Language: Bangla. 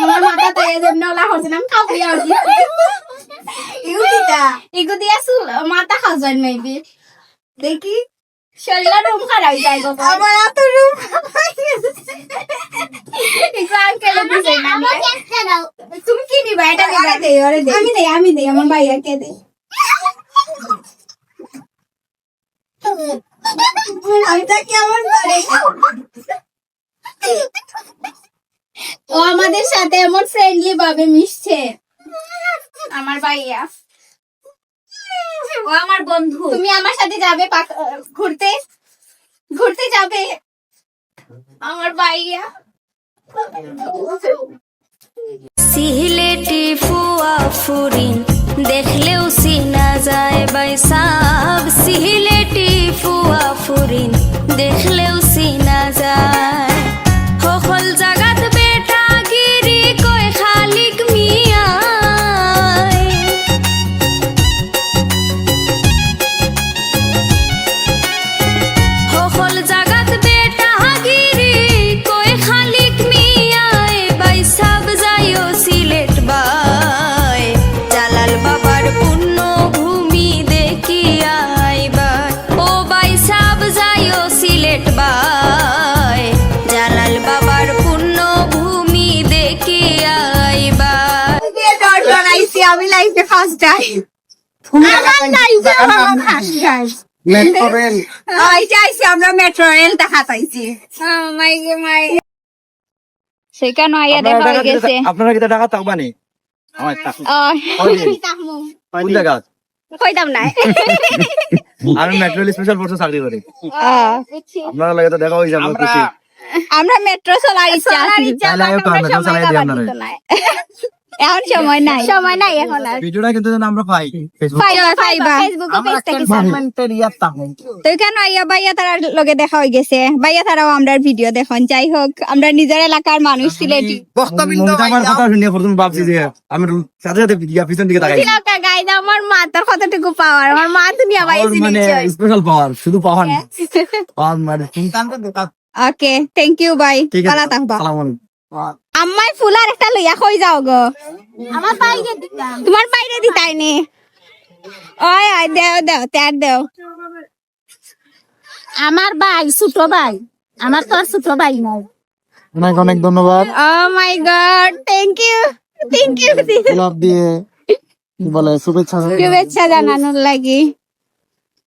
যে নলা হচ্ছে না কাপড় আর ইউটিটা এগু দিয়া চুল মাথা খাওয়ান মেবি। দেখি। শরীর রুম খারাপ যায় গো আমার এত রূপ একটু আঙ্কেলে দিছে না তুমি কি নিবা এটা নিবা দে আরে দে আমি দেই আমি দেই আমার ভাইয়াকে দেই? আমি তা কেমন করে ও আমাদের সাথে এমন ফ্রেন্ডলি ভাবে মিশছে। আমার ভাইয়া। ও আমার বন্ধু। তুমি আমার সাথে যাবে ঘুরতে? ঘুরতে যাবে? আমার ভাইয়া। সিলেটি ফুয়া ফুরিন, দেখলেও চিনা যায় বাইসাব বানাইছি আমি লাইফে ফার্স্ট টাইম আমার লাইফে আমার ফার্স্ট টাইম মেট্রো রেল ওই চাইছি আমরা মেট্রো রেল দেখা পাইছি মাই মাই সেখানে আইয়া দেখা হয়ে গেছে। আপনারা কি না? আমি মেট্রো স্পেশাল ফোর্সে চাকরি করি আপনারা লাগে তো দেখা হয়ে যাবে খুশি আমরা মেট্রো চলার ইচ্ছা আছে তো। এখন সময় নাই। সময় নাই এখন আর। ভিডিওটা কিন্তু যেন আমরা পাই। ফেসবুক পাইবা পাইবা ফেসবুকে পেজ থেকে তো কেন আইয়া বাইয়া তারার লগে দেখা হয়ে গেছে? বাইয়া তারাও আমরা ভিডিও দেখুন যাই হোক আমরা নিজের এলাকার মানুষ সিলেটি। মনিতা আমার কথা শুনে প্রথম ভাবছি যে আমি সাথে সাথে গিয়া পিছন দিকে তাকাই। এলাকা গাইদ আমার মা কতটুকু পাওয়ার আমার মা তুমি আবার পাওয়ার মানে স্পেশাল পাওয়ার শুধু পাওয়ার পাওয়ার মানে ওকে থ্যাংক ইউ বাই আছে থাকবা আলাইকুম। আম্মাই ফুলার একটা লইয়া কই যাও গো? আমার বাইরে দিতাম। তোমার বাইরে দিতাই নি ওই ওই দেও দেও তের দেও। আমার ভাই ছোট ভাই। আমার তো আর ছোট ভাই নাই। অনেক অনেক ধন্যবাদ। ও my God thank you thank you গোলাপ দিয়ে কি বলে শুভেচ্ছা শুভেচ্ছা জানানোর লাগি।